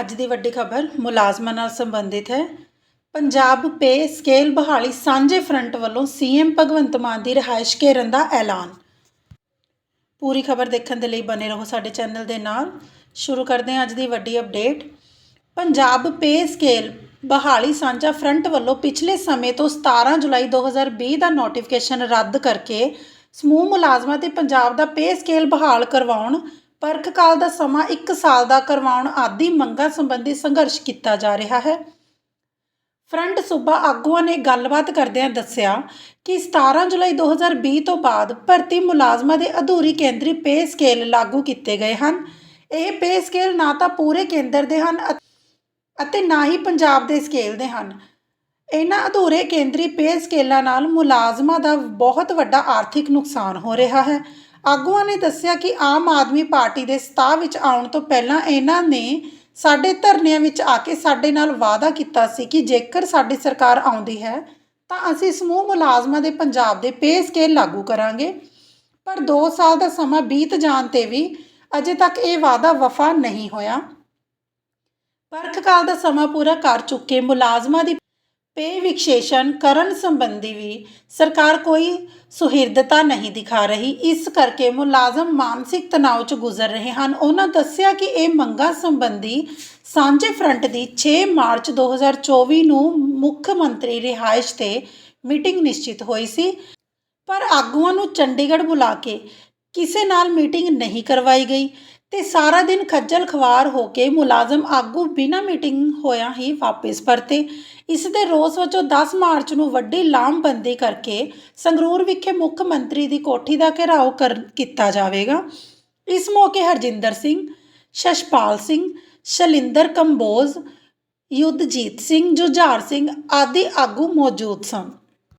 ਅੱਜ ਦੀ ਵੱਡੀ ਖਬਰ ਮੁਲਾਜ਼ਮਾਂ ਨਾਲ ਸੰਬੰਧਿਤ ਹੈ। ਪੰਜਾਬ ਪੇ ਸਕੇਲ ਬਹਾਲੀ ਸਾਂਝੇ ਫਰੰਟ ਵੱਲੋਂ ਸੀਐਮ ਭਗਵੰਤ ਮਾਨ ਦੀ ਰਿਹਾਇਸ਼ ਘੇਰਨ ਦਾ ਐਲਾਨ। ਪੂਰੀ ਖਬਰ ਦੇਖਣ ਦੇ ਲਈ ਬਨੇ ਰਹੋ ਸਾਡੇ ਚੈਨਲ ਦੇ ਨਾਲ। ਸ਼ੁਰੂ ਕਰਦੇ ਹਾਂ ਅੱਜ ਦੀ ਵੱਡੀ ਅਪਡੇਟ। ਪੰਜਾਬ ਪੇ ਸਕੇਲ ਬਹਾਲੀ ਸਾਂਝਾ ਫਰੰਟ ਵੱਲੋਂ ਪਿਛਲੇ ਸਮੇਂ ਤੋਂ 17 ਜੁਲਾਈ 2020 ਦਾ ਨੋਟੀਫਿਕੇਸ਼ਨ ਰੱਦ ਕਰਕੇ ਸਮੂਹ ਮੁਲਾਜ਼ਮਾਂ ਤੇ ਪੰਜਾਬ ਦਾ ਪੇ ਸਕੇਲ ਬਹਾਲ ਕਰਵਾਉਣ ਪਰਖ ਕਾਲ ਦਾ ਸਮਾਂ 1 ਸਾਲ ਦਾ ਕਰਵਾਉਣ ਆਦਿ ਮੰਗਾਂ ਸੰਬੰਧੀ ਸੰਘਰਸ਼ ਕੀਤਾ ਜਾ ਰਿਹਾ ਹੈ। ਫਰੰਟ ਸੂਬਾ ਆਗੂਆਂ ਨੇ ਗੱਲਬਾਤ ਕਰਦਿਆਂ ਦੱਸਿਆ ਕਿ 17 ਜੁਲਾਈ 2020 ਤੋਂ ਬਾਅਦ ਭਰਤੀ ਮੁਲਾਜ਼ਮਾਂ ਦੇ ਅਧੂਰੀ ਕੇਂਦਰੀ ਪੇ ਸਕੇਲ ਲਾਗੂ ਕੀਤੇ ਗਏ ਹਨ। ਇਹ ਪੇ ਸਕੇਲ ਨਾ ਤਾਂ ਪੂਰੇ ਕੇਂਦਰ ਦੇ ਹਨ ਅਤੇ ਨਾ ਹੀ ਪੰਜਾਬ ਦੇ ਸਕੇਲ ਦੇ ਹਨ। ਇਹਨਾਂ ਅਧੂਰੇ ਕੇਂਦਰੀ ਪੇ ਸਕੇਲਾਂ ਨਾਲ ਮੁਲਾਜ਼ਮਾਂ ਦਾ ਬਹੁਤ ਵੱਡਾ ਆਰਥਿਕ ਨੁਕਸਾਨ ਹੋ ਰਿਹਾ ਹੈ। ਆਗੂਆਂ ਨੇ ਦੱਸਿਆ ਕਿ ਆਮ ਆਦਮੀ ਪਾਰਟੀ ਦੇ ਸਤਾ ਵਿੱਚ ਆਉਣ ਤੋਂ ਪਹਿਲਾਂ ਇਹਨਾਂ ਨੇ ਸਾਡੇ ਧਰਨਿਆਂ ਵਿੱਚ ਆ ਕੇ ਸਾਡੇ ਨਾਲ ਵਾਅਦਾ ਕੀਤਾ ਸੀ ਕਿ ਜੇਕਰ ਸਾਡੀ ਸਰਕਾਰ ਆਉਂਦੀ ਹੈ, ਤਾਂ ਅਸੀਂ ਸਮੂਹ ਮੁਲਾਜ਼ਮਾਂ ਦੇ ਪੰਜਾਬ ਦੇ ਪੇ ਸਕੇਲ ਲਾਗੂ ਕਰਾਂਗੇ। ਪਰ 2 ਸਾਲ ਦਾ ਸਮਾਂ ਬੀਤ ਜਾਣ ਤੇ ਵੀ ਅਜੇ ਤੱਕ ਇਹ ਵਾਅਦਾ ਵਫਾ ਨਹੀਂ ਹੋਇਆ। ਪਰਖ ਕਾਲ ਦਾ ਸਮਾਂ ਪੂਰਾ ਕਰ ਚੁੱਕੇ ਮੁਲਾਜ਼ਮਾਂ ਦੀ ਪੇ ਵਿਕਸ਼ੇਸ਼ਨ ਕਰਨ ਸੰਬੰਧੀ ਵੀ ਸਰਕਾਰ ਕੋਈ ਸੁਹਿਰਦਤਾ ਨਹੀਂ ਦਿਖਾ ਰਹੀ। ਇਸ ਕਰਕੇ ਮੁਲਾਜ਼ਮ ਮਾਨਸਿਕ ਤਣਾਅ 'ਚ ਗੁਜ਼ਰ ਰਹੇ ਹਨ। ਉਹਨਾਂ ਦੱਸਿਆ ਕਿ ਇਹ ਮੰਗਾਂ ਸੰਬੰਧੀ ਸਾਂਝੇ ਫਰੰਟ ਦੀ 6 ਮਾਰਚ 2024 ਨੂੰ ਮੁੱਖ ਮੰਤਰੀ ਰਿਹਾਇਸ਼ ਤੇ ਮੀਟਿੰਗ ਨਿਸ਼ਚਿਤ ਹੋਈ ਸੀ। ਪਰ ਆਗੂਆਂ ਨੂੰ ਚੰਡੀਗੜ੍ਹ ਬੁਲਾ ਕੇ ਕਿਸੇ ਨਾਲ ਮੀਟਿੰਗ ਨਹੀਂ ਕਰਵਾਈ ਗਈ। ਤੇ ਸਾਰਾ ਦਿਨ ਖੱਜਲ ਖਵਾਰ ਹੋ ਕੇ ਮੁਲਾਜ਼ਮ ਆਗੂ ਬਿਨਾਂ ਮੀਟਿੰਗ ਹੋਇਆ ਹੀ ਵਾਪਸ ਪਰਤੇ। ਇਸ ਦੇ ਰੋਸ ਵਜੋਂ 10 ਮਾਰਚ ਨੂੰ ਵੱਡੀ ਲਾਮਬੰਦੀ ਕਰਕੇ ਸੰਗਰੂਰ ਵਿਖੇ ਮੁੱਖ ਮੰਤਰੀ ਦੀ ਕੋਠੀ ਦਾ ਘਿਰਾਓ ਕਰ ਕੀਤਾ ਜਾਵੇਗਾ। ਇਸ ਮੌਕੇ ਹਰਜਿੰਦਰ ਸਿੰਘ, ਸ਼ਸ਼ਪਾਲ ਸਿੰਘ, ਸ਼ਲਿੰਦਰ ਕੰਬੋਜ, ਯੁੱਧਜੀਤ ਸਿੰਘ, ਜੁਝਾਰ ਸਿੰਘ ਆਦਿ ਆਗੂ ਮੌਜੂਦ ਸਨ।